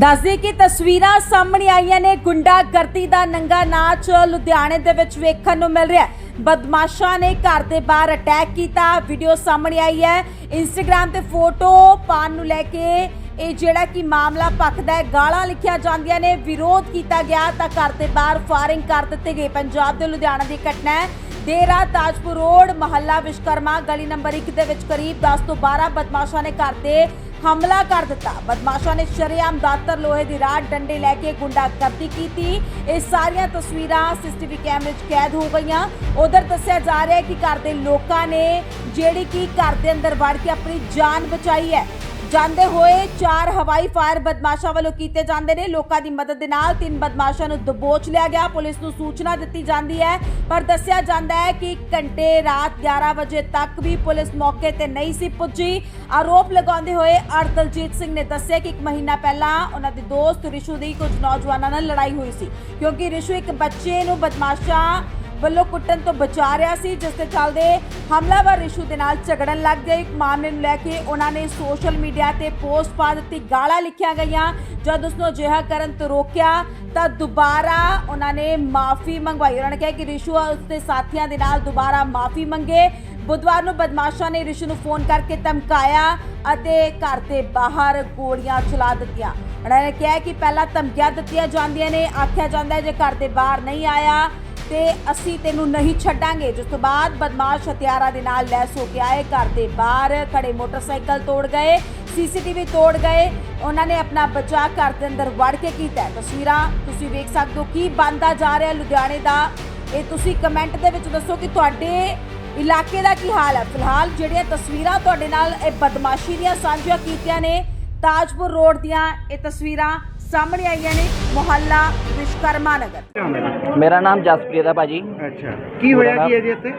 ਦੱਸਦੇ ਕਿ ਤਸਵੀਰਾਂ ਸਾਹਮਣੇ ਆਈਆਂ ਨੇ। ਗੁੰਡਾਗਰਦੀ ਦਾ ਨੰਗਾ ਨਾਚ ਲੁਧਿਆਣੇ ਦੇ ਵਿੱਚ ਵੇਖਣ ਨੂੰ ਮਿਲ ਰਿਹਾ ਹੈ। ਬਦਮਾਸ਼ਾਂ ਨੇ ਘਰ ਦੇ ਬਾਹਰ ਅਟੈਕ ਕੀਤਾ। ਵੀਡੀਓ ਸਾਹਮਣੇ ਆਈ ਹੈ। ਇੰਸਟਾਗ੍ਰam ਤੇ ਫੋਟੋ ਪਾਣ ਨੂੰ ਲੈ ਕੇ ਇਹ ਜਿਹੜਾ ਕਿ ਮਾਮਲਾ ਭਖਦਾ ਹੈ, ਗਾਲਾਂ ਲਿਖੀਆਂ ਜਾਂਦੀਆਂ ਨੇ। ਵਿਰੋਧ ਕੀਤਾ ਗਿਆ ਤਾਂ ਘਰ ਦੇ ਬਾਹਰ ਫਾਇਰਿੰਗ ਕਰ ਦਿੱਤੇ ਗਏ ਪੰਜਾਬ ਦੇ ਲੁਧਿਆਣਾ ਦੀ ਘਟਨਾ ਹੈ। ਦੇਰ ਰਾਤ ਤਾਜਪੁਰ ਰੋਡ, ਮਹੱਲਾ ਵਿਸ਼ਕਰਮਾ ਗਲੀ ਨੰਬਰ 1 ਦੇ ਵਿੱਚ ਕਰੀਬ 10 ਤੋਂ 12 ਬਦਮਾਸ਼ਾਂ ਨੇ ਘਰ ਦੇ ਹਮਲਾ ਕਰ ਦਿੱਤਾ। ਬਦਮਾਸ਼ਾਂ ਨੇ ਸ਼ਰੇਆਮ ਦਾਤਰ ਲੋਹੇ ਦੀ ਰਾਡ ਡੰਡੇ ਲੈ ਕੇ ਗੁੰਡਾਗਰਦੀ ਕੀਤੀ। ਇਹ ਸਾਰੀਆਂ ਤਸਵੀਰਾਂ ਸੀਸੀਟੀਵੀ ਕੈਮਰੇ 'ਚ ਕੈਦ ਹੋ ਗਈਆਂ। ਉਧਰ ਦੱਸਿਆ ਜਾ ਰਿਹਾ ਹੈ ਕਿ ਘਰ ਦੇ ਲੋਕਾਂ ਨੇ ਜਿਹੜੀ ਕਿ ਘਰ ਦੇ ਅੰਦਰ ਵੜ ਕੇ ਆਪਣੀ ਜਾਨ ਬਚਾਈ ਹੈ। ਜਾਂਦੇ ਹੋਏ ਚਾਰ ਹਵਾਈ ਫਾਇਰ ਬਦਮਾਸ਼ਾਂ ਵੱਲੋਂ ਕੀਤੇ ਜਾਂਦੇ ਨੇ। ਲੋਕਾਂ ਦੀ ਮਦਦ ਦੇ ਨਾਲ ਤਿੰਨ ਬਦਮਾਸ਼ਾਂ ਨੂੰ ਦਬੋਚ ਲਿਆ ਗਿਆ। ਪੁਲਿਸ ਨੂੰ ਸੂਚਨਾ ਦਿੱਤੀ ਜਾਂਦੀ ਹੈ, ਪਰ ਦੱਸਿਆ ਜਾਂਦਾ ਹੈ ਕਿ ਘੰਟੇ ਰਾਤ 11 ਵਜੇ ਤੱਕ ਵੀ ਪੁਲਿਸ ਮੌਕੇ ਤੇ ਨਹੀਂ ਸੀ ਪੁੱਜੀ। ਆਰੋਪ ਲਗਾਉਂਦੇ ਹੋਏ ਅਰਦਲਜੀਤ ਸਿੰਘ ਨੇ ਦੱਸਿਆ ਕਿ ਇੱਕ ਮਹੀਨਾ ਪਹਿਲਾਂ ਉਹਨਾਂ ਦੇ ਦੋਸਤ ਰਿਸ਼ੂ ਦੀ ਕੁਝ ਨੌਜਵਾਨਾਂ ਨਾਲ ਲੜਾਈ ਹੋਈ ਸੀ, ਕਿਉਂਕਿ ਰਿਸ਼ੂ ਇੱਕ ਬੱਚੇ ਨੂੰ ਬਦਮਾਸ਼ਾਂ ਵੱਲੋਂ ਕੁੱਟਣ ਤੋਂ ਬਚਾ ਰਿਹਾ ਸੀ, ਜਿਸ ਦੇ ਚੱਲਦੇ ਹਮਲਾਵਰ ਰਿਸ਼ੂ ਦੇ ਨਾਲ ਝਗੜਨ ਲੱਗ ਗਏ। ਇੱਕ ਮਾਮਲੇ ਨੂੰ ਲੈ ਕੇ ਉਹਨਾਂ ਨੇ ਸੋਸ਼ਲ ਮੀਡੀਆ ਤੇ ਪੋਸਟ ਪਾ ਦਿੱਤੀ। ਗਾਲਾਂ ਲਿਖੀਆਂ ਗਈਆਂ। ਜਦ ਉਸ ਨੂੰ ਅਜਿਹਾ ਕਰਨ ਤੋਂ ਰੋਕਿਆ, ਤਾਂ ਦੁਬਾਰਾ ਉਹਨਾਂ ਨੇ ਮਾਫੀ ਮੰਗਵਾਈ। ਉਹਨਾਂ ਨੇ ਕਿਹਾ ਕਿ ਰਿਸ਼ੂ ਉਸਦੇ ਸਾਥੀਆਂ ਦੇ ਨਾਲ ਦੁਬਾਰਾ ਮਾਫੀ ਮੰਗੇ। ਬੁੱਧਵਾਰ ਨੂੰ ਬਦਮਾਸ਼ਾਂ ਨੇ ਰਿਸ਼ੂ ਨੂੰ ਫੋਨ ਕਰਕੇ ਧਮਕਾਇਆ ਅਤੇ ਘਰ ਦੇ ਬਾਹਰ ਗੋਲੀਆਂ ਚਲਾ ਦਿੱਤੀਆਂ। ਉਹਨਾਂ ਨੇ ਕਿਹਾ ਕਿ ਪਹਿਲਾਂ ਧਮਕੀਆਂ ਦਿੱਤੀਆਂ ਜਾਂਦੀਆਂ ਨੇ। ਆਖਿਆ ਜਾਂਦਾ ਹੈ, ਜੇ ਘਰ ਦੇ ਬਾਹਰ ਨਹੀਂ ਆਇਆ ਤੇ ਅਸੀਂ ਤੈਨੂੰ ਨਹੀਂ ਛੱਡਾਂਗੇ। ਜਿਸ ਤੋਂ ਬਾਅਦ ਬਦਮਾਸ਼ ਹਥਿਆਰਾਂ ਦੇ ਨਾਲ ਲੈਸ ਹੋ ਕੇ ਆਏ, ਘਰ ਦੇ ਬਾਹਰ ਖੜੇ ਮੋਟਰਸਾਈਕਲ ਤੋੜ ਗਏ, ਸੀਸੀਟੀਵੀ ਤੋੜ ਗਏ। ਉਹਨਾਂ ਨੇ ਆਪਣਾ ਬਚਾਅ ਘਰ ਦੇ ਅੰਦਰ ਵੜ ਕੇ ਕੀਤਾ ਤਸਵੀਰਾਂ ਤੁਸੀਂ ਵੇਖ ਸਕਦੇ ਹੋ ਕੀ ਬੰਦਾ ਜਾ ਰਿਹਾ ਲੁਧਿਆਣੇ ਦਾ। ਇਹ ਤੁਸੀਂ ਕਮੈਂਟ ਦੇ ਵਿੱਚ ਦੱਸੋ ਕਿ ਤੁਹਾਡੇ ਇਲਾਕੇ ਦਾ ਕੀ ਹਾਲ ਹੈ। ਫਿਲਹਾਲ ਜਿਹੜੀਆਂ ਤਸਵੀਰਾਂ ਤੁਹਾਡੇ ਨਾਲ ਇਹ ਬਦਮਾਸ਼ੀ ਦੀਆਂ ਸਾਂਝੀਆਂ ਕੀਤੀਆਂ ਨੇ, ਤਾਜਪੁਰ ਰੋਡ ਦੀਆਂ ਇਹ ਤਸਵੀਰਾਂ ਸਾਹਮਣੇ ਆਈਆਂ ਨੇ ਮੁਹੱਲਾ ਵਿਸ਼ਕਰਮਾ ਨਗਰ। ਮੇਰਾ ਨਾਮ ਜਸਪ੍ਰੀਤ ਹੈ ਭਾਜੀ। ਅੱਛਾ। ਕੀ ਹੋਇਆ ਕੀ ਹੈ ਜੀ ਇੱਥੇ?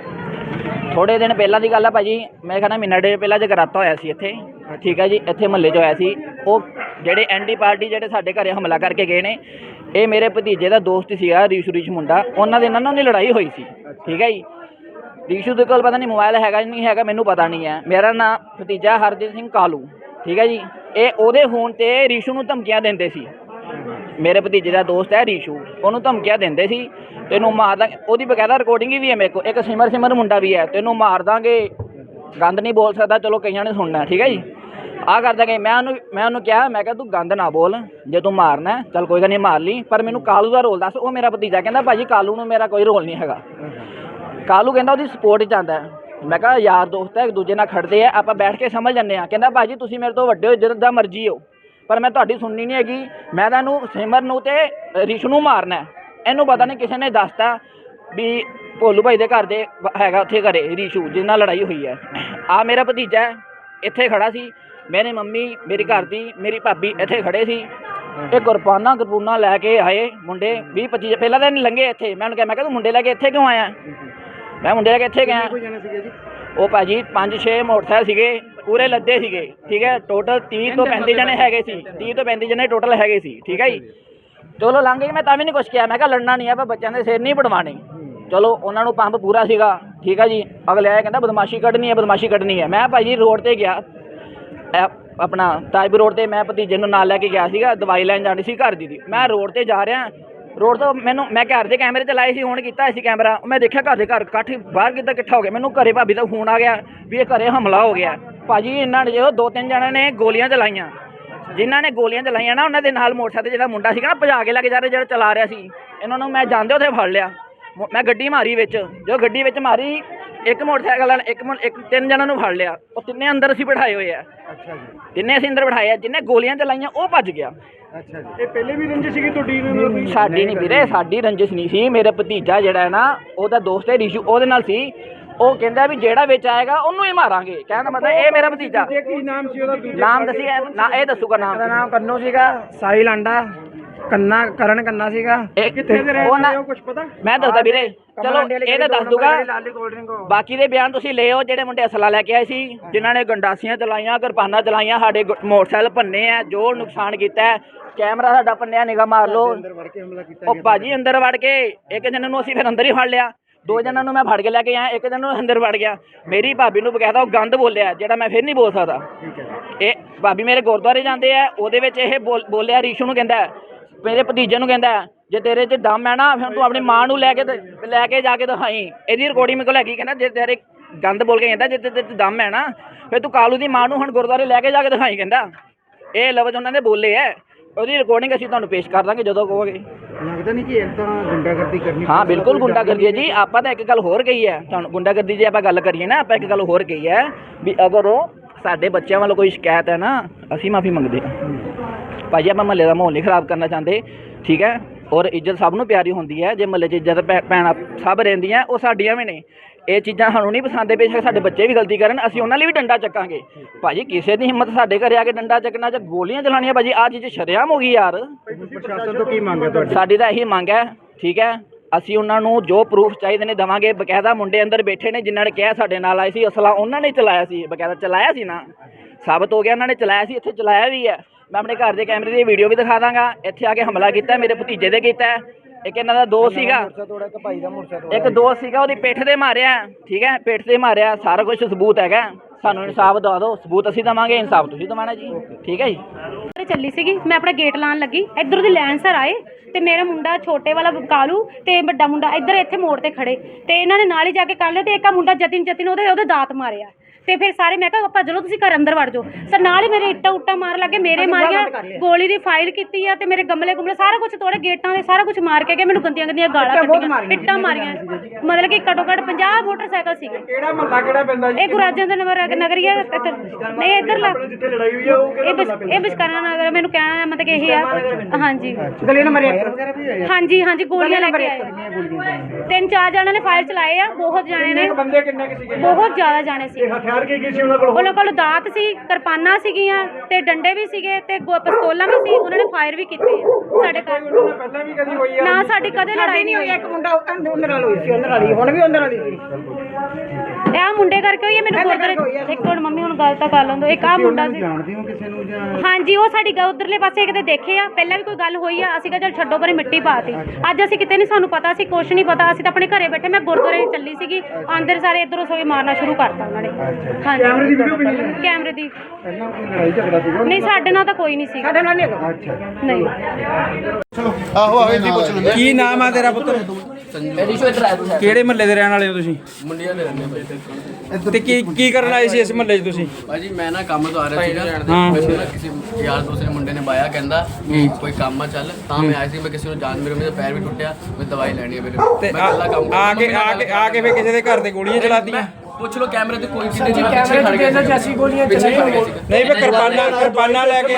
ਥੋੜੇ ਦਿਨ ਪਹਿਲਾਂ ਦੀ ਗੱਲ ਹੈ ਭਾਜੀ। ਮੈਂ ਕਹਿੰਦਾ ਮਹੀਨਾ ਡੇਢ ਪਹਿਲਾਂ ਜਗਰਾਤਾ ਹੋਇਆ ਸੀ ਇੱਥੇ। ਠੀਕ ਹੈ ਜੀ ਇੱਥੇ ਮਹੱਲੇ 'ਚ ਹੋਇਆ ਸੀ। ਉਹ ਜਿਹੜੇ ਐਂਟੀ ਪਾਰਟੀ ਜਿਹੜੇ ਸਾਡੇ ਘਰੇ ਹਮਲਾ ਕਰਕੇ ਗਏ ਨੇ ਇਹ ਮੇਰੇ ਭਤੀਜੇ ਦਾ ਦੋਸਤ ਸੀਗਾ ਰੀਸ਼ੂ ਰੀਸ਼ ਮੁੰਡਾ। ਉਹਨਾਂ ਦੇ ਨਾਲ ਨਾ ਉਹਦੀ ਲੜਾਈ ਹੋਈ ਸੀ। ਠੀਕ ਹੈ ਜੀ। ਰੀਸ਼ੂ ਦੇ ਕੋਲ ਪਤਾ ਨਹੀਂ ਮੋਬਾਈਲ ਹੈਗਾ ਨਹੀਂ ਹੈਗਾ ਮੈਨੂੰ ਪਤਾ ਨਹੀਂ ਹੈ ਮੇਰਾ ਨਾਮ ਭਤੀਜਾ ਹਰਜੀਤ ਸਿੰਘ ਕਾਲੂ। ਠੀਕ ਹੈ ਜੀ। ਇਹ ਉਹਦੇ ਫੋਨ ਤੇ ਰੀਸ਼ੂ ਨੂੰ ਧਮਕੀਆਂ ਦਿੰਦੇ ਸੀ। ਮੇਰੇ ਭਤੀਜੇ ਦਾ ਦੋਸਤ ਹੈ ਰੀਸ਼ੂ ਉਹਨੂੰ ਧਮਕੀਆਂ ਦਿੰਦੇ ਸੀ ਤੈਨੂੰ ਮਾਰ ਦਾਂਗੇ ਉਹਦੀ ਬਕਾਇਦਾ ਰਿਕਾਰਡਿੰਗ ਵੀ ਹੈ ਮੇਰੇ ਕੋਲ ਇੱਕ ਸਿਮਰ ਸਿਮਰ ਮੁੰਡਾ ਵੀ ਹੈ ਤੈਨੂੰ ਮਾਰ ਦਾਂਗੇ ਗੰਦ ਨਹੀਂ ਬੋਲ ਸਕਦਾ ਚਲੋ ਕਈਆਂ ਨੇ ਸੁਣਨਾ ਠੀਕ ਹੈ ਜੀ? ਆ ਕਰ ਦਾਂਗੇ ਮੈਂ ਉਹਨੂੰ ਮੈਂ ਉਹਨੂੰ ਕਿਹਾ ਮੈਂ ਕਿਹਾ ਤੂੰ ਗੰਦ ਨਾ ਬੋਲ ਜੇ ਤੂੰ ਮਾਰਨਾ ਹੈ, ਚੱਲ ਕੋਈ ਗੱਲ ਨਹੀਂ ਮਾਰ ਲਈ ਪਰ ਮੈਨੂੰ ਕਾਲੂ ਦਾ ਰੋਲ ਦੱਸ ਉਹ ਮੇਰਾ ਭਤੀਜਾ ਕਹਿੰਦਾ ਭਾਜੀ ਕਾਲੂ ਨੂੰ ਮੇਰਾ ਕੋਈ ਰੋਲ ਨਹੀਂ ਹੈਗਾ। ਕਾਲੂ ਕਹਿੰਦਾ ਉਹਦੀ ਸਪੋਰਟ ਚ ਆਂਦਾ ਮੈਂ ਕਿਹਾ ਯਾਰ ਦੋਸਤ ਹੈ ਇੱਕ ਦੂਜੇ ਨਾਲ ਖੜਦੇ ਆ ਆਪਾਂ ਬੈਠ ਕੇ ਸਮਝ ਜੰਨੇ ਆ ਕਹਿੰਦਾ ਭਾਜੀ ਤੁਸੀਂ ਮੇਰੇ ਤੋਂ ਵੱਡੇ ਹੋ ਜਿੱਦਾਂ ਮਰਜ਼ੀ ਹੋ। ਪਰ ਮੈਂ ਤੁਹਾਡੀ ਸੁਣਨੀ ਨਹੀਂ ਹੈਗੀ। ਮੈਂ ਤਾਂ ਇਹਨੂੰ ਸਿਮਰ ਨੂੰ ਤੇ ਰਿਸ਼ ਨੂੰ ਮਾਰਨਾ ਹੈ। ਇਹਨੂੰ ਪਤਾ ਨਹੀਂ ਕਿਸੇ ਨੇ ਦੱਸਤਾ ਵੀ ਭੋਲੂ ਭਾਈ ਦੇ ਘਰ ਦੇ ਹੈਗਾ ਉੱਥੇ ਘਰੇ ਰੀਸ਼ੂ ਜਿਸ ਨਾਲ ਲੜਾਈ ਹੋਈ ਹੈ। ਆ ਮੇਰਾ ਭਤੀਜਾ ਹੈ, ਇੱਥੇ ਖੜਾ ਸੀ। ਮੇਰੇ ਮੰਮੀ ਮੇਰੀ ਘਰ ਦੀ ਮੇਰੀ ਭਾਬੀ ਇੱਥੇ ਖੜੇ ਸੀ। ਇਹ ਕੁਰਬਾਨਾ ਕੁਰਬਾਨਾ ਲੈ ਕੇ ਆਏ ਮੁੰਡੇ 20 25 ਪਹਿਲਾਂ ਤਾਂ ਨਹੀਂ ਲੰਘੇ ਇੱਥੇ। ਮੈਂ ਉਹਨੂੰ ਕਿਹਾ ਮੈਂ ਕਿਹਾ ਤੂੰ ਮੁੰਡੇ ਲੈ ਕੇ ਇੱਥੇ ਕਿਉਂ ਆਇਆ? ਮੈਂ ਮੁੰਡੇ ਲੈ ਕੇ ਇੱਥੇ ਗਿਆ। ਉਹ ਭਾਜੀ 5-6 ਮੋਟਰਸਾਈਕਲ ਸੀਗੇ ਪੂਰੇ ਲੱਦੇ ਸੀਗੇ ਠੀਕ ਹੈ? ਟੋਟਲ 30 ਤੋਂ 35 ਜਣੇ ਹੈਗੇ ਸੀ 30 ਤੋਂ 35 ਜਣੇ ਟੋਟਲ ਹੈਗੇ ਸੀ ਠੀਕ ਹੈ ਜੀ? ਚਲੋ ਲੰਘ ਗਏ ਮੈਂ ਤਾਂ ਵੀ ਨਹੀਂ ਕੁਛ ਕਿਹਾ ਮੈਂ ਕਿਹਾ ਲੜਨਾ ਨਹੀਂ ਆ ਪਰ ਬੱਚਿਆਂ ਦੇ ਸਿਰ ਨਹੀਂ ਪੜਵਾਣੇ ਚਲੋ ਉਹਨਾਂ ਨੂੰ ਪੰਪ ਪੂਰਾ ਸੀਗਾ ਠੀਕ ਹੈ ਜੀ? ਅਗਲੇ ਆਏ ਕਹਿੰਦਾ ਬਦਮਾਸ਼ੀ ਕੱਢਣੀ ਹੈ ਬਦਮਾਸ਼ੀ ਕੱਢਣੀ ਹੈ। ਮੈਂ ਭਾਜੀ ਰੋਡ ਤੇ ਗਿਆ। ਆਪਣਾ ਤਾਜਪੁਰ ਰੋਡ ਤੇ ਮੈਂ ਭਤੀਜੇ ਨੂੰ ਨਾਲ ਲੈ ਕੇ ਗਿਆ ਸੀਗਾ ਦਵਾਈ ਲੈਣ ਜਾਣੀ ਸੀ ਘਰ ਦੀ ਦੀ। ਮੈਂ ਰੋਡ ਤੇ ਜਾ ਰਿਹਾ ਰੋਡ ਤੋਂ ਮੈਨੂੰ, ਮੈਂ ਘਰ ਦੇ ਕੈਮਰੇ ਚਲਾਏ ਸੀ, ਹੁਣ ਕੀਤਾ ਸੀ ਕੈਮਰਾ। ਮੈਂ ਦੇਖਿਆ ਘਰ ਦੇ ਘਰ ਇਕੱਠ ਬਾਹਰ ਕਿੱਦਾਂ ਇਕੱਠਾ ਹੋ ਗਿਆ। ਮੈਨੂੰ ਘਰੇ ਭਾਬੀ ਦਾ ਫੋਨ ਆ ਗਿਆ ਵੀ ਇਹ ਘਰੇ ਹਮਲਾ ਹੋ ਗਿਆ। ਭਾਜੀ, ਇਹਨਾਂ ਨੇ ਜੋ ਦੋ ਤਿੰਨ ਜਣਾਂ ਨੇ ਗੋਲੀਆਂ ਚਲਾਈਆਂ। ਜਿਨ੍ਹਾਂ ਨੇ ਗੋਲੀਆਂ ਚਲਾਈਆਂ ਨਾ, ਉਹਨਾਂ ਦੇ ਨਾਲ ਮੋਟਰਸਾਈਕਲ ਜਿਹੜਾ ਮੁੰਡਾ ਸੀਗਾ ਨਾ ਭਜਾ ਕੇ ਲੈ ਜਾ ਰਿਹਾ, ਜਿਹੜਾ ਚਲਾ ਰਿਹਾ ਸੀ। ਇਹਨਾਂ ਨੂੰ ਮੈਂ ਜਾਂਦੇ ਉੱਥੇ ਫੜ ਲਿਆ। ਮੋ- ਗੱਡੀ ਮਾਰੀ ਵਿੱਚ। ਜੋ ਗੱਡੀ ਵਿੱਚ ਮਾਰੀ ਇੱਕ ਮੋਟਰਸਾਈਕਲ ਵਾਲਾ ਇੱਕ ਮੁੰ- ਇੱਕ ਤਿੰਨ ਜਣਾਂ ਨੂੰ ਫੜ ਲਿਆ। ਉਹ ਤਿੰਨੇ ਅੰਦਰ ਅਸੀਂ ਬਿਠਾਏ ਹੋਏ ਆ। ਅੱਛਾ ਜੀ। ਤਿੰਨੇ ਅਸੀਂ ਅੰਦਰ ਬਿਠਾਏ ਆ। ਜਿਹਨੇ ਗੋਲੀਆਂ ਚਲਾਈਆਂ ਉਹ ਭੱਜ ਗਿਆ। ਅੱਛਾ ਜੀ। ਇਹ ਪਹਿਲੇ ਵੀ ਰੰਜ ਸੀਗੀ ਤੁਹਾਡੀ ਇਹਨਾਂ ਨਾਲ ਕੋਈ? ਸਾਡੀ ਨਹੀਂ ਵੀਰੇ ਸਾਡੀ ਰੰਜਿਸ਼ ਨਹੀਂ ਸੀ। ਮੇਰੇ ਭਤੀਜਾ ਜਿਹੜਾ ਹੈ ਨਾ ਉਹਦਾ ਦੋਸਤ ਹੈ ਰਿਸ਼ੂ ਉਹਦੇ ਨਾਲ ਸੀ। ਉਹ ਕਹਿੰਦਾ ਵੀ ਜਿਹੜਾ ਵਿੱਚ ਆਏਗਾ ਉਹਨੂੰ ਹੀ ਮਾਰਾਂਗੇ। ਕਹਿਣ ਦਾ ਮਤਲਬ ਇਹ ਮੇਰਾ ਭਤੀਜਾ। ਕੀ ਨਾਮ ਸੀ ਉਹਦਾ? ਦੂਜੇ ਨਾਮ ਦੱਸੀ ਨਾ ਇਹ ਦੱਸੂਗਾ ਨਾਮ। ਨਾਮ ਕੰਨੂ ਸੀਗਾ ਸਾਹਿਲ ਆਂਡਾ ਕੰਨਾ ਕਰਨ ਕੰਨਾ ਸੀਗਾ। ਇਹ ਕਿੱਥੇ ਦੇ ਉਹ ਨਾ ਕੁਝ ਪਤਾ? ਮੈਂ ਦੱਸਦਾ ਵੀਰੇ ਚਲੋ ਇਹ ਤਾਂ ਦੱਸ ਦੂਗਾ ਬਾਕੀ ਦੇ ਬਿਆਨ ਤੁਸੀਂ ਲਿਓ ਜਿਹੜੇ ਮੁੰਡੇ ਅਸਲਾ ਲੈ ਕੇ ਆਏ ਸੀ ਜਿਨ੍ਹਾਂ ਨੇ ਗੰਡਾਸੀਆਂ ਚਲਾਈਆਂ ਕਿਰਪਾਨਾਂ ਚਲਾਈਆਂ ਸਾਡੇ ਮੋਟਰਸਾਈਕਲ ਭੰਨੇ ਆ ਜੋ ਨੁਕਸਾਨ ਕੀਤਾ ਹੈ ਕੈਮਰਾ ਸਾਡਾ ਭੰਨਿਆ ਨਿਗਾ ਮਾਰ ਲਓ। ਉਹ ਭਾਜੀ ਅੰਦਰ ਵੜ ਕੇ ਇੱਕ ਜਣੇ ਨੂੰ ਅਸੀਂ ਫਿਰ ਅੰਦਰ ਹੀ ਫੜ ਲਿਆ। ਦੋ ਜਣਾਂ ਨੂੰ ਮੈਂ ਫੜ ਕੇ ਲੈ ਕੇ ਆਇਆ ਇੱਕ ਜਣ ਨੂੰ ਅੰਦਰ ਵੜ ਗਿਆ। ਮੇਰੀ ਭਾਬੀ ਨੂੰ ਬਕਾਇਦਾ ਉਹ ਗੰਦ ਬੋਲਿਆ ਜਿਹੜਾ ਮੈਂ ਫਿਰ ਨਹੀਂ ਬੋਲ ਸਕਦਾ। ਇਹ ਭਾਬੀ ਮੇਰੇ ਗੁਰਦੁਆਰੇ ਜਾਂਦੇ ਆ ਉਹਦੇ ਵਿੱਚ ਇਹ ਬੋਲ- ਬੋਲਿਆ ਰੀਸ਼ੂ ਨੂੰ ਕਹਿੰਦਾ ਮੇਰੇ ਭਤੀਜੇ ਨੂੰ ਕਹਿੰਦਾ ਜੇ ਤੇਰੇ 'ਚ ਦਮ ਹੈ ਨਾ ਫਿਰ ਤੂੰ ਆਪਣੀ ਮਾਂ ਨੂੰ ਲੈ ਕੇ ਤੇ ਲੈ ਕੇ ਜਾ ਕੇ ਦਿਖਾਈ। ਇਹਦੀ ਰਿਕਾਰਡਿੰਗ ਮੇਰੇ ਕੋਲ ਹੈਗੀ ਕਹਿੰਦਾ ਜੇ ਤੇਰੇ ਗੰਦ ਬੋਲ ਕੇ ਕਹਿੰਦਾ ਜੇ ਤੇਰੇ 'ਚ ਦਮ ਹੈ ਨਾ ਫਿਰ ਤੂੰ ਕਾਲੂ ਦੀ ਮਾਂ ਨੂੰ ਹੁਣ ਗੁਰਦੁਆਰੇ ਲੈ ਕੇ ਜਾ ਕੇ ਦਿਖਾਈ ਕਹਿੰਦਾ। ਇਹ ਲਫ਼ਜ਼ ਉਹਨਾਂ ਨੇ ਬੋਲੇ ਐ। ਉਹਦੀ ਰਿਕਾਰਡਿੰਗ ਅਸੀਂ ਤੁਹਾਨੂੰ ਪੇਸ਼ ਕਰ ਦਾਂਗੇ ਜਦੋਂ ਕਹੋਗੇ। ਲੱਗਦਾ ਨਹੀਂ ਕਿ ਇਹ ਤਾਂ ਗੁੰਡਾਗਰਦੀ ਕਰਨੀ ਹਾਂ ਬਿਲਕੁਲ ਗੁੰਡਾਗਰਦੀ ਹੈ ਜੀ। ਆਪਾਂ ਤਾਂ ਇੱਕ ਗੱਲ ਹੋਰ ਕਹੀ ਹੈ ਤੁਹਾਨੂੰ ਗੁੰਡਾਗਰਦੀ ਜੇ ਆਪਾਂ ਗੱਲ ਕਰੀਏ ਨਾ ਆਪਾਂ ਇੱਕ ਗੱਲ ਹੋਰ ਕਹੀ ਹੈ ਵੀ ਅਗਰ ਸਾਡੇ ਬੱਚਿਆਂ ਵੱਲੋਂ ਕੋਈ ਸ਼ਿਕਾਇਤ ਹੈ ਨਾ ਅਸੀਂ ਮਾਫੀ ਮੰਗਦੇ ਹਾਂ। ਭਾਜੀ ਆਪਾਂ ਮਹੱਲੇ ਦਾ ਮਾਹੌਲ ਨਹੀਂ ਖਰਾਬ ਕਰਨਾ ਚਾਹੁੰਦੇ ਠੀਕ ਹੈ? ਔਰ ਇੱਜ਼ਤ ਸਭ ਨੂੰ ਪਿਆਰੀ ਹੁੰਦੀ ਹੈ ਜੇ ਮਹੱਲੇ 'ਚ ਇੱਜ਼ਤ ਭੈਣਾਂ ਸਭ ਰਹਿੰਦੀਆਂ ਉਹ ਸਾਡੀਆਂ ਵੀ ਨੇ। ਇਹ ਚੀਜ਼ਾਂ ਸਾਨੂੰ ਨਹੀਂ ਪਸੰਦ ਬੇਸ਼ੱਕ ਸਾਡੇ ਬੱਚੇ ਵੀ ਗਲਤੀ ਕਰਨ ਅਸੀਂ ਉਹਨਾਂ ਲਈ ਵੀ ਡੰਡਾ ਚੱਕਾਂਗੇ। ਭਾਜੀ ਕਿਸੇ ਦੀ ਹਿੰਮਤ ਸਾਡੇ ਘਰੇ ਆ ਕੇ ਡੰਡਾ ਚੱਕਣਾ ਜਾਂ ਗੋਲੀਆਂ ਚਲਾਉਣੀਆਂ ਭਾਜੀ ਆ ਚੀਜ਼ ਸ਼ਰੇਆਮ ਹੋ ਗਈ ਯਾਰ। ਪ੍ਰਸ਼ਾਸਨ ਤੋਂ ਕੀ ਮੰਗ ਹੈ ਤੁਹਾਡੀ? ਸਾਡੀ ਤਾਂ ਇਹੀ ਮੰਗ ਹੈ ਠੀਕ ਹੈ? ਅਸੀਂ ਉਹਨਾਂ ਨੂੰ ਜੋ ਪ੍ਰੂਫ ਚਾਹੀਦੇ ਨੇ ਦਵਾਂਗੇ ਬਕਾਇਦਾ ਮੁੰਡੇ ਅੰਦਰ ਬੈਠੇ ਨੇ ਜਿਨ੍ਹਾਂ ਨੇ ਕਿਹਾ ਸਾਡੇ ਨਾਲ ਆਏ ਸੀ ਅਸਲਾ ਉਹਨਾਂ ਨੇ ਚਲਾਇਆ ਸੀ ਬਕਾਇਦਾ ਚਲਾਇਆ ਸੀ ਨਾ। ਸਾਬਤ ਹੋ ਗਿਆ ਉਹਨਾਂ ਨੇ ਚਲਾਇਆ ਸੀ ਇੱਥੇ ਚਲਾਇਆ ਵੀ ਹੈ। ਮੈਂ ਆਪਣੇ ਘਰ ਦੇ ਕੈਮਰੇ ਦੀ ਵੀਡੀਓ ਵੀ ਦਿਖਾ ਦਾਂਗਾ। ਇੱਥੇ ਆ ਕੇ ਹਮਲਾ ਕੀਤਾ, ਮੇਰੇ ਭਤੀਜੇ ਦੇ ਕੀਤਾ ਹੈ। ਇੱਕ ਇਹਨਾਂ ਦਾ ਦੋਸਤ ਸੀਗਾ। ਇੱਕ ਦੋਸਤ ਸੀਗਾ, ਉਹਦੀ ਪਿੱਠ ਤੇ ਮਾਰਿਆ। ਠੀਕ ਹੈ, ਪਿੱਠ ਤੇ ਮਾਰਿਆ। ਸਾਰਾ ਕੁਝ ਸਬੂਤ ਹੈਗਾ। ਸਾਨੂੰ ਇਨਸਾਫ ਦਵਾ ਦਿਓ। ਸਬੂਤ ਅਸੀਂ ਦਵਾਂਗੇ, ਇਨਸਾਫ ਤੁਸੀਂ ਦਵਾਣਾ ਜੀ। ਠੀਕ ਹੈ ਜੀ। ਤੇ ਚੱਲੀ ਸੀਗੀ। ਮੈਂ ਆਪਣਾ ਗੇਟ ਲਾਣ ਲੱਗੀ। ਇੱਧਰ ਦੀ ਲੈਣ ਸਰ ਆਏ ਤੇ ਮੇਰਾ ਮੁੰਡਾ ਛੋਟੇ ਵਾਲਾ ਕਾਲੂ ਤੇ ਵੱਡਾ ਮੁੰਡਾ ਇੱਧਰ ਇੱਥੇ ਮੋੜ ਤੇ ਖੜੇ। ਤੇ ਇਹਨਾਂ ਨੇ ਨਾਲ ਹੀ ਜਾ ਕੇ ਕਰ ਲਿਆ ਤੇ ਇੱਕ ਮੁੰਡਾ ਜਤਿਨ ਜਤਿਨ ਉਹਦੇ ਉਹਦੇ ਦਾਤ ਮਾਰਿਆ। ਤੇ ਫਿਰ ਸਾਰੇ ਮੈਂ ਕਿਹਾ ਆਪਾਂ ਚਲੋ ਤੁਸੀਂ ਘਰ ਅੰਦਰ ਵੜ ਜਾਓ। ਸਰ ਨਾਲ ਹੀ ਮੇਰੇ ਇੱਟਾ ਉੱਟਾ ਮਾਰ ਲੱਗੇ ਮੇਰੇ ਮਾਰੀਆਂ ਗੋਲੀ ਦੀ ਫਾਈਲ ਕੀਤੀ ਆ ਤੇ ਮੇਰੇ ਗਮਲੇ ਗੁਮਲੇ ਸਾਰਾ ਕੁਝ ਤੋੜੇ ਗੇਟਾਂ ਦੇ ਸਾਰਾ ਕੁਝ ਮਾਰ ਕੇ ਗਏ ਮੈਨੂੰ ਗੰਦੀਆਂ ਗੰਦੀਆਂ ਗਾਲਾਂ ਕੱਢੀਆਂ ਇੱਟਾਂ ਮਾਰੀਆਂ। ਮਤਲਬ ਕਿ ਘੱਟੋ ਘੱਟ 50 ਮੋਟਰਸਾਈਕਲ ਸੀਗੇ। ਕਿਹੜਾ ਮਹੱਲਾ ਕਿਹੜਾ ਪੈਂਦਾ ਇਹ ਗੁਰਾਜਾਂ ਦਾ ਨਗਰ ਨਗਰੀਆ ਨਹੀਂ ਇੱਧਰ ਲਾ। ਜਿੱਥੇ ਲੜਾਈ ਹੋਈ ਹੈ ਉਹ ਇਹ ਨਗਰ ਮੈਨੂੰ ਕਹਿਣਾ ਮਤਲਬ ਕਿ ਇਹ ਆ। ਹਾਂਜੀ। ਗਲੀ ਨੰਬਰ 1 ਵਗੈਰਾ ਵੀ ਹੋਇਆ? ਹਾਂਜੀ ਹਾਂਜੀ ਗੋਲੀਆਂ ਲੈ ਕੇ ਆਏ। ਤਿੰਨ ਚਾਰ ਜਣਾਂ ਨੇ ਫਾਇਰ ਚਲਾਏ ਆ ਬਹੁਤ ਜਾਣੇ ਨੇ। ਬੰਦੇ ਕਿੰਨੇ ਕਿ ਸੀਗੇ? ਬਹੁਤ ਜ਼ਿਆਦਾ ਜਾਣੇ ਸੀ। ਹਥਿਆਰ ਕੀ ਕੀ ਸੀ ਉਹਨਾਂ ਕੋਲ ਉਹਨਾਂ ਕੋਲ ਦਾਤ ਸੀ ਕਿਰਪਾਨਾਂ ਸੀਗੀਆਂ ਤੇ ਡੰਡੇ ਵੀ ਸੀਗੇ ਤੇ ਗੋ- ਪਿਸਤੌਲਾਂ ਵੀ ਸੀ ਉਹਨਾਂ ਨੇ ਫਾਇਰ ਵੀ ਕੀਤੇ ਆ ਸਾਡੇ ਘਰ ਪਹਿਲਾਂ ਵੀ ਕਦੀ ਹੋਈ ਨਾ ਸਾਡੀ ਕਦੇ ਲੜਾਈ ਨਹੀਂ ਹੋਈ ਇੱਕ ਮੁੰਡਾ ਉਹਨਾਂ ਨਾਲ ਹੋਈ ਸੀ ਉਹਨਾਂ ਨਾਲ ਹੀ ਹੁਣ ਵੀ ਉਹਨਾਂ ਨਾਲ ਹੀ ਸੀ ਇਹ ਆ ਮੁੰਡੇ ਕਰਕੇ ਹੋਈ ਹੈ ਮੈਨੂੰ ਗੁਰਦੁਆਰੇ ਇੱਕ ਹੁਣ ਮੰਮੀ ਹੁਣ ਗੱਲ ਤਾਂ ਕਰ ਲੰਦੋ ਇੱਕ ਆ ਮੁੰਡਾ ਸੀ। ਜਾਣਦੇ ਹੋ ਕਿਸੇ ਨੂੰ ਜਾਂ ਹਾਂਜੀ ਉਹ ਸਾਡੀ ਗ ਉਧਰਲੇ ਪਾਸੇ ਕਿਤੇ ਦੇਖੇ ਆ। ਪਹਿਲਾਂ ਵੀ ਕੋਈ ਗੱਲ ਹੋਈ ਆ ਅਸੀਂ ਕਿਹਾ ਚੱਲ ਛੱਡੋ ਪਰੇ ਮਿੱਟੀ ਪਾਤੀ। ਅੱਜ ਅਸੀਂ ਕਿਤੇ ਨਹੀਂ ਸਾਨੂੰ ਪਤਾ ਸੀ ਕੁਛ ਨਹੀਂ ਪਤਾ। ਅਸੀਂ ਤਾਂ ਆਪਣੇ ਘਰੇ ਬੈਠੇ ਮੈਂ ਗੁਰਦੁਆਰੇ ਚੱਲੀ ਸੀਗੀ। ਅੰਦਰ ਸਾਰੇ ਇਧਰੋਂ ਸੋਏ ਮਾਰਨਾ ਸ਼ੁਰੂ ਕਰਤਾ ਉਹਨਾਂ ਨੇ। ਹਾਂਜੀ। ਕੈਮਰੇ ਦੀ ਵੀਡੀਓ ਬਣੀ ਹੈ? ਕੈਮਰੇ ਦੀ। ਪਹਿਲਾਂ ਕੋਈ ਲੜਾਈ ਝਗੜਾ ਸੀਗਾ ਨਹੀਂ ਸਾਡੇ ਨਾਲ ਤਾਂ ਕੋਈ ਨਹੀਂ ਸੀ। ਸਾਡੇ ਨਾਲ ਨਹੀਂ ਹੈਗਾ। ਅੱਛਾ। ਨਹੀਂ। ਆਹੋ ਆਹੋ ਜੀ ਪੁੱਛ ਲੈਂਦੇ। ਕੀ ਨਾਮ ਆ ਤੇਰਾ ਪੁੱਤਰ? ਕਿਹੜੇ ਮਹੱਲੇ ਦੇ ਰਹਿਣ ਵਾਲੇ ਹੋ ਤੁਸੀਂ? ਮੁੰਡਿਆਂ ਦੇ ਰਹਿੰਦੇ ਤੇ ਕੀ ਕੀ ਕਰਨ ਆਏ ਸੀ ਇਸ ਮਹੱਲੇ 'ਚ ਤੁਸੀਂ? ਭਾਜੀ ਮੈਂ ਨਾ ਕੰਮ ਤੋਂ ਆ ਰਿਹਾ ਸੀਗਾ। ਹਾਂ। ਮੈਨੂੰ ਨਾ ਕਿਸੇ ਯਾਰ ਦੋਸਤ ਨੇ ਮੁੰਡੇ ਨੇ ਬਾਇਆ ਕਹਿੰਦਾ ਕਿ ਕੋਈ ਕੰਮ ਆ ਚੱਲ। ਤਾਂ ਮੈਂ ਆਇਆ ਸੀ ਮੈਂ ਕਿਸੇ ਨੂੰ ਜਾਣ ਮੇਰੇ ਮੇਰੇ ਪੈਰ ਵੀ ਟੁੱਟਿਆ ਮੈਂ ਦਵਾਈ ਲੈਣੀ ਹੈ ਮੇਰੇ ਤੇ ਮੈਂ ਇਕੱਲਾ ਕੰਮ ਆ ਕੇ ਆ ਕੇ ਆ ਕੇ ਫੇ ਕਿਸੇ ਦੇ ਘਰ ਤੇ ਗੋਲੀਆਂ ਚਲਾਤੀਆਂ? ਪੁੱਛ ਲਓ ਕੈਮਰੇ ਤੇ ਕੋਈ ਕਿਤੇ ਨਹੀਂ ਪਿੱਛੇ ਖੜ ਗਿਆ ਸੀ ਅਸੀਂ ਗੋਲੀਆਂ ਸੀ ਨਹੀਂ ਫੇ ਕਿਰਪਾਨਾਂ ਕਿਰਪਾਨਾਂ ਲੈ ਕੇ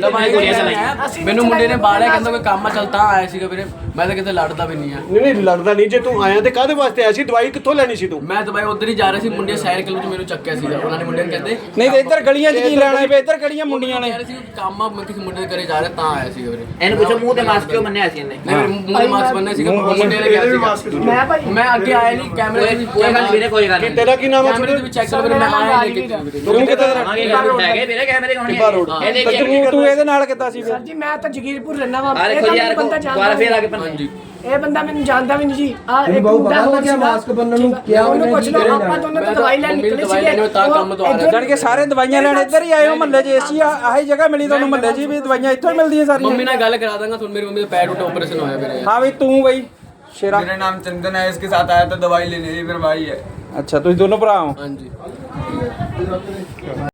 ਦਵਾਈ ਗੋਲੀਆਂ ਚਲਾਈਆਂ। ਮੈਨੂੰ ਮੁੰਡੇ ਨੇ ਬਾਲਿਆ ਕਹਿੰਦਾ ਕੋਈ ਕੰਮ ਆ ਚੱਲ ਤਾਂ ਆਇਆ ਸੀਗਾ ਵੀਰੇ। ਮੈਂ ਤਾਂ ਕਿਤੇ ਲੜਦਾ ਵੀ ਨਹੀਂ ਆ। ਨਹੀਂ ਨਹੀਂ ਲੜਦਾ ਨਹੀਂ। ਜੇ ਤੂੰ ਆਇਆ ਤੇ ਕਾਹਦੇ ਵਾਸਤੇ ਆਇਆ ਸੀ? ਦਵਾਈ ਕਿੱਥੋਂ ਲੈਣੀ ਸੀ ਤੂੰ? ਮੈਂ ਦਵਾਈ ਉਧਰ ਹੀ ਜਾ ਰਿਹਾ ਸੀ ਮੁੰਡੇ ਸਾਈਡ ਕਿਲੋ ਤੋਂ ਮੈਨੂੰ ਚੱਕਿਆ ਸੀਗਾ। ਉਹਨਾਂ ਨੇ ਮੁੰਡੇ ਨੇ ਕਹਿੰਦੇ ਨਹੀਂ ਤੇ ਇੱਧਰ ਗਲੀਆਂ 'ਚ ਕੀ ਲੈਣਾ ਫੇ ਇੱਧਰ ਕਿਹੜੀਆਂ ਮੁੰਡੀਆਂ ਨੇ। ਕਹਿ ਰਹੇ ਸੀ ਕਿ ਕੰਮ ਆ ਮੈਂ ਕਿਸੇ ਮੁੰਡੇ ਦੇ ਘਰੇ ਜਾ ਰਿਹਾ ਤਾਂ ਆਇਆ ਸੀਗਾ ਵੀਰੇ। ਇਹਨੂੰ ਪੁੱਛੋ ਮੂੰਹ ਤੇ ਮਾਸਕ ਕਿਉਂ ਮੰਨਿਆ ਸੀ ਇਹਨੇ? ਨਹੀਂ ਮੇਰੇ ਮੂੰਹ ਤੇ ਮਾਸਕ ਬੰਨਿਆ ਸੀਗਾ ਮੁੰਡੇ ਨੇ ਕਿਹਾ ਸੀਗਾ। ਮੈਂ ਭਾਈ ਮੈਂ ਅੱਗੇ ਆਇਆ ਨਹੀਂ ਕੈਮਰੇ ਦੇ ਵਿੱਚ ਕੋਈ ਗੱਲ ਵੀਰੇ ਕੋਈ ਗੱਲ ਨਹੀਂ ਤੇਰਾ ਕੀ ਨਾਮ ਹੈ ਕੈਮਰੇ ਦੇ ਵਿੱਚ ਚੈੱਕ ਕਰੋ ਵੀਰੇ, ਮੈਂ ਆਇਆ ਨਹੀਂ ਕਿਤੇ ਵੀਰੇ। ਤੂੰ ਕਿੱਥੇ ਦਾ ਆਵਾਂਗੇ ਗੱਲ ਹੈਗੇ ਵੀਰੇ ਕੈਮਰੇ ਹੋਣੇ ਇਹਦੇ ਤੇ ਤੂੰ ਤੂੰ ਇਹਦੇ ਨਾਲ ਕਿੱਦਾਂ ਸੀ ਫਿਰ? ਜੀ ਮੈਂ ਤਾਂ ਜਗੀਰਪੁਰ ਰਹਿਣਾ ਵਾ। ਆ ਇਹ ਦੇਖੋ ਤਾਂ ਯਾਰ ਬੰਦਾ ਦੁਬਾਰਾ ਫੇਰ ਆ ਕੇ ਪੰਨੇ ਹਾਂਜੀ। ਇਹ ਬੰਦਾ ਮੈਨੂੰ ਜਾਣਦਾ ਵੀ ਨਹੀਂ ਜੀ। ਆ ਇਹ ਬਹੁਤ ਪਤਾ ਲੱਗਿਆ ਮਾਸਕ ਬੰਨਣ ਨੂੰ ਕਿਹਾ ਉਹਨੂੰ ਪੁੱਛ ਲਓ ਆਪਾਂ ਦੋਨੋਂ ਤਾਂ ਦਵਾਈ ਲੈਣ ਨਿਕਲੇ ਸੀਗੇ। ਤਾਂ ਕੰਮ ਤੋਂ ਆ ਜਾਨ ਕੇ ਸਾਰੇ ਦਵਾਈਆਂ ਲੈਣ ਇੱਧਰ ਹੀ ਆਏ ਹੋ ਮਹੱਲੇ 'ਚ ਏਸੀ ਆਹੀ ਜਗ੍ਹਾ ਮਿਲੀ ਤੁਹਾਨੂੰ ਮਹੱਲੇ 'ਚ ਵੀ ਦਵਾਈਆਂ ਇੱਥੋਂ ਹੀ ਮਿਲਦੀਆਂ ਸਾਰੀਆਂ। ਮੰਮੀ ਨਾਲ ਗੱਲ ਕਰਾ ਦਾਂਗਾ ਤੁਹਾਨੂੰ ਮੇਰੀ ਮੰਮੀ ਦਾ ਪੈਰ ਟੁੱਟਾ ਆਪਰੇਸ਼ਨ ਹੋਇਆ ਮੇਰੇ ਹਾਂ ਵੀ ਤੂੰ ਬਈ ਸ਼ੇਰਾ। ਮੇਰਾ ਨਾਮ ਚੰਦਨ ਹੈ ਇਸਕੇ ਸਾਥ ਆਇਆ ਤਾਂ ਦਵਾਈ ਲੈਣੇ ਦੀ ਫਿਰ ਭਾਈ ਹੈ। ਅੱਛਾ ਤੁਸੀਂ ਦੋਨੋਂ ਭਰਾ ਹੋ? ਹਾਂਜੀ।